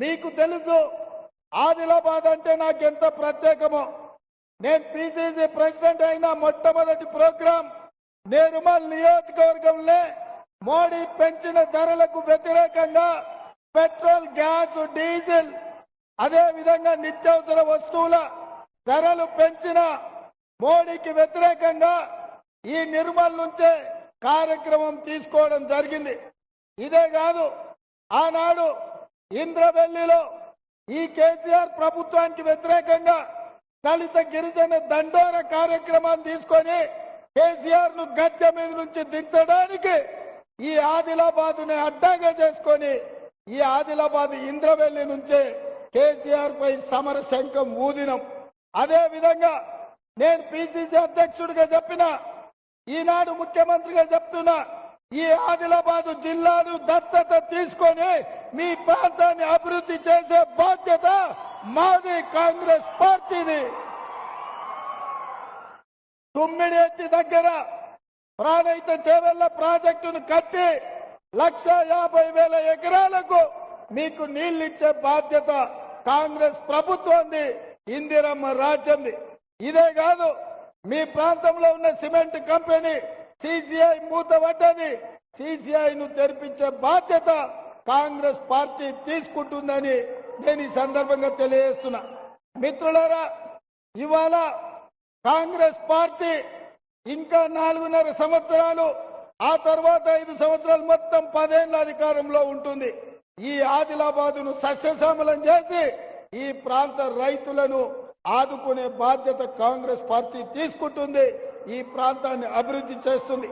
మీకు తెలుసు ఆదిలాబాద్ అంటే నాకు ఎంత ప్రత్యేకమో. నేను పిసిసి ప్రెసిడెంట్ అయిన మొట్టమొదటి ప్రోగ్రాం నేరుమల్ నియోజకవర్గంలో మోడీ పెంచిన ధరలకు వ్యతిరేకంగా పెట్రోల్ గ్యాస్ డీజిల్ అదే విధంగా నిత్యావసర వస్తువుల ధరలు పెంచిన మోడీకి వ్యతిరేకంగా ఈ నిర్మల్ నుంచే కార్యక్రమం తీసుకోవడం జరిగింది. ఇదే కాదు ఆనాడు ఇంద్రవెల్లిలో ఈ కేసీఆర్ ప్రభుత్వానికి వ్యతిరేకంగా దళిత గిరిజన దండోర కార్యక్రమాన్ని తీసుకొని కేసీఆర్ను గద్దె మీద నుంచి దించడానికి ఈ ఆదిలాబాద్ని అడ్డాగా చేసుకొని ఈ ఆదిలాబాద్ ఇంద్రవెల్లి నుంచే కేసీఆర్ పై సమర శంఖం ఊదినం. అదే విధంగా నేను పిసిసి అధ్యక్షుడిగా చెప్పిన ఈనాడు ముఖ్యమంత్రిగా చెప్తున్నా ఈ ఆదిలాబాద్ జిల్లాను దత్తత తీసుకొని మీ ప్రాంతాన్ని అభివృద్ధి చేసే బాధ్యత మాది కాంగ్రెస్ పార్టీది. తుమ్మిడెత్తి దగ్గర ప్రాణహిత చేవెళ్ళ ప్రాజెక్టును కట్టి లక్ష యాభై వేల ఎకరాలకు మీకు నీళ్ళిచ్చే బాధ్యత కాంగ్రెస్ ప్రభుత్వంది ఇందిరమ్మ రాజ్యంది. ఇదే కాదు మీ ప్రాంతంలో ఉన్న సిమెంట్ కంపెనీ సిసిఐ మూతపడ్డది సిసిఐ ను తెరిపించే బాధ్యత కాంగ్రెస్ పార్టీ తీసుకుంటుందని నేను ఈ సందర్భంగా తెలియజేస్తున్నా. మిత్రులారా ఇవాళ కాంగ్రెస్ పార్టీ ఇంకా నాలుగున్నర సంవత్సరాలు ఆ తర్వాత ఐదు సంవత్సరాలు మొత్తం పదేళ్ళ అధికారంలో ఉంటుంది. ఈ ఆదిలాబాదును సస్యశ్యామలం చేసి ఈ ప్రాంత రైతులను ఆదుకునే బాధ్యత కాంగ్రెస్ పార్టీ తీసుకుంటుంది. ఈ ప్రాంతాన్ని అభివృద్ధి చేస్తుంది.